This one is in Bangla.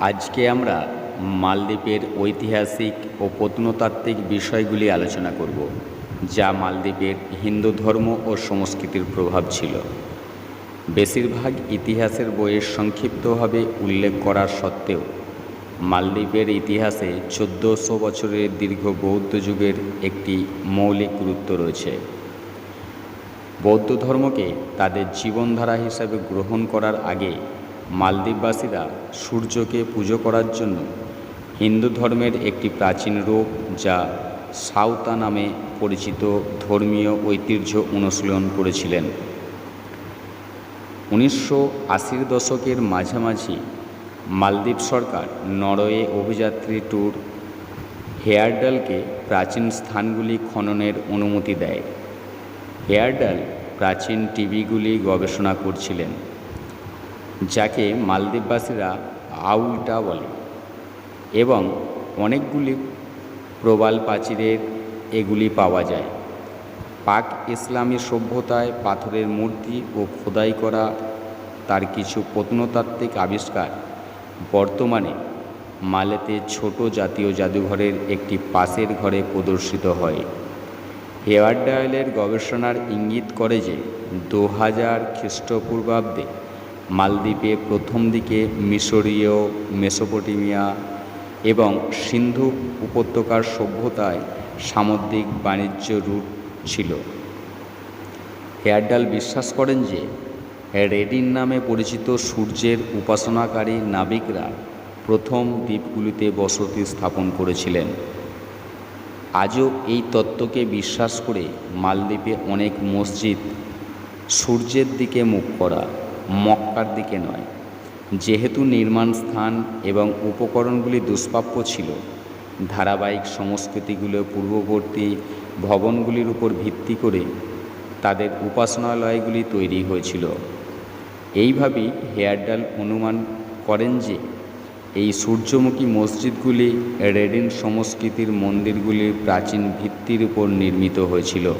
আজকে আমরা মালদ্বীপের ঐতিহাসিক ও প্রত্নতাত্ত্বিক বিষয়গুলি আলোচনা করব, যা মালদ্বীপের হিন্দু ধর্ম ও সংস্কৃতির প্রভাব ছিল। বেশিরভাগ ইতিহাসের বইয়ে সংক্ষিপ্তভাবে উল্লেখ করা সত্ত্বেও, মালদ্বীপের ইতিহাসে চোদ্দোশো বছরের দীর্ঘ বৌদ্ধ যুগের একটি মৌলিক গুরুত্ব রয়েছে। বৌদ্ধ ধর্মকে তাদের জীবনধারা হিসাবে গ্রহণ করার আগে মালদ্বীপবাসীরা সূর্যকে পুজো করার জন্য হিন্দু ধর্মের একটি প্রাচীন রূপ যা সাঁওতা নামে পরিচিত ধর্মীয় ঐতিহ্য অনুশীলন করেছিলেন। উনিশশো আশির দশকের মাঝামাঝি মালদ্বীপ সরকার নরওয়ে অভিযাত্রী ট্যুর হেয়ারডালকে প্রাচীন স্থানগুলি খননের অনুমতি দেয়। হেয়ারডাল প্রাচীন টিভিগুলি গবেষণা করছিলেন। যাকে মালদ্বীপবাসীরা আউলটা বলে এবং অনেকগুলি প্রবাল প্রাচীরের এগুলি পাওয়া যায়। পাক ইসলামী সভ্যতায় পাথরের মূর্তি ও খোদাই করা তার কিছু প্রত্নতাত্ত্বিক আবিষ্কার বর্তমানে মালেতে ছোট জাতীয় জাদুঘরের একটি পাশের ঘরে প্রদর্শিত হয়। হেয়ারডায়ালের গবেষণার ইঙ্গিত করে যে দু হাজার খ্রিস্টপূর্বাব্দে মালদ্বীপে প্রথম দিকে মিশরীয়, মেসোপটেমিয়া এবং সিন্ধু উপত্যকার সভ্যতায় সামুদ্রিক বাণিজ্য রুট ছিল। হেয়ারডাল বিশ্বাস করেন যে, রেডিন নামে পরিচিত সূর্যের উপাসনাকারী নাবিকরা প্রথম দ্বীপগুলিতে বসতি স্থাপন করেছিলেন। আজও এই তত্ত্বকে বিশ্বাস করে মালদ্বীপে অনেক মসজিদ সূর্যের দিকে মুখ করা মক্কার দিকে নয়। যেহেতু নির্মাণ স্থান এবং উপকরণগুলি দুষ্প্রাপ্য ছিল, ধারাবাহিক সংস্কৃতিগুলো পূর্ববর্তী ভবনগুলির উপর ভিত্তি করে তাদের উপাসনালয়গুলি তৈরি হয়েছিল। এইভাবেই হেয়ারডাল অনুমান করেন যে, এই সূর্যমুখী মসজিদগুলি রেডিন সংস্কৃতির মন্দিরগুলির প্রাচীন ভিত্তির উপর নির্মিত হয়েছিল।